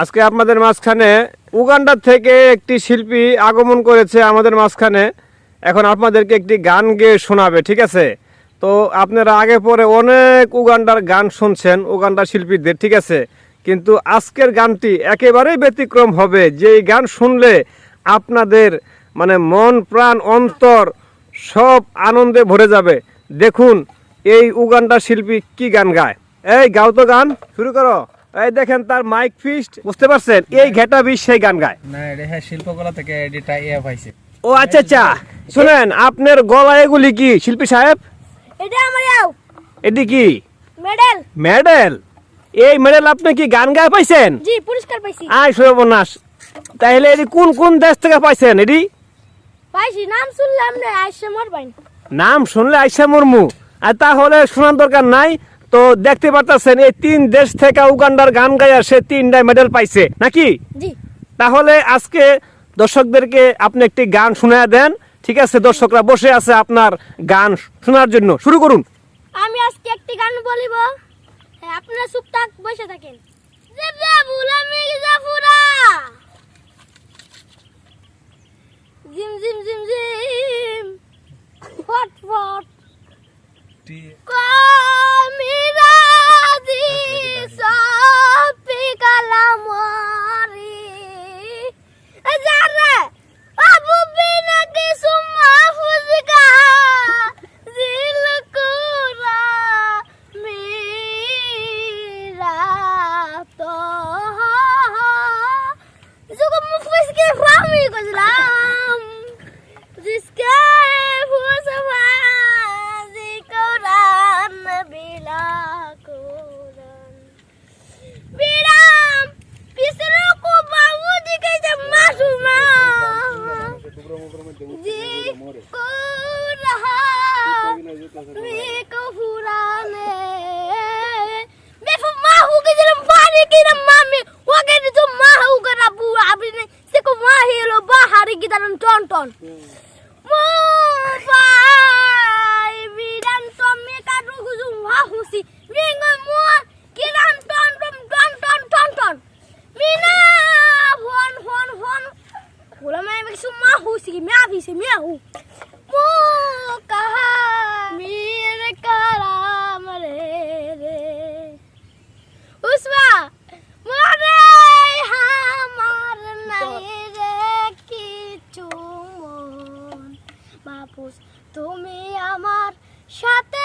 আজকে আপনাদের মাঝখানে উগান্ডার থেকে একটি শিল্পী আগমন করেছে আমাদের মাঝখানে। এখন আপনাদেরকে একটি গান গেয়ে শোনাবে, ঠিক আছে? তো আপনারা আগে পরে অনেক উগান্ডার গান শুনছেন উগান্ডার শিল্পীদের, ঠিক আছে? কিন্তু আজকের গানটি একেবারেই ব্যতিক্রম হবে। যে এই গান শুনলে আপনাদের মানে মন, প্রাণ, অন্তর সব আনন্দে ভরে যাবে। দেখুন এই উগান্ডা শিল্পী কি গান গায়? এই গাও তো গান শুরু করো। এই দেখেন তার মাইক ফিস্ট বুঝতে পারছেন? এই ঘেটা বিশ সেই গান গায়। না এটা হ্যাঁ শিল্পকলা থেকে এডিটা ইয়ে পাইছে। ও আচ্ছা আচ্ছা। শুনেন আপনার গলা এগুলি কি শিল্পী সাহেব? এটা আমার ইয়াও। এটি কি? মেডেল। মেডেল? এই মেডেল আপনি কি গান গায় পাইছেন? জি পুরস্কার পাইছি। আয় সর্বনাশ। তাহলে এটি কোন কোন দেশ থেকে পাইছেন এটি? পাইছি নাম শুনলাম না আইসে মর বাইন নাম শুনলে আইসা মুর্মু। আর তাহলে শোনার দরকার নাই। তো দেখতে পারতেছেন এই তিন দেশ থেকে উগান্ডার গান গায়া সে তিনটা মেডেল পাইছে নাকি? তাহলে আজকে দর্শকদেরকে আপনি একটি গান শোনায় দেন। ঠিক আছে দর্শকরা বসে আছে আপনার গান শোনার জন্য। শুরু করুন। আমি আজকে একটি গান বলিব। আপনারা চুপচাপ বসে থাকেন। জিম জিম রাতি আমি রাতি সপি কালা মরি জারে আবু বিনা কি সুমা ফুজগা জিল কুরা মিরা তো জুগম ফুজকে ফামি গজলা। Mina, hon, hon, hon. Hon, men, men, så meget hus i mere, vi ser mere hus. তুমি আমার সাথে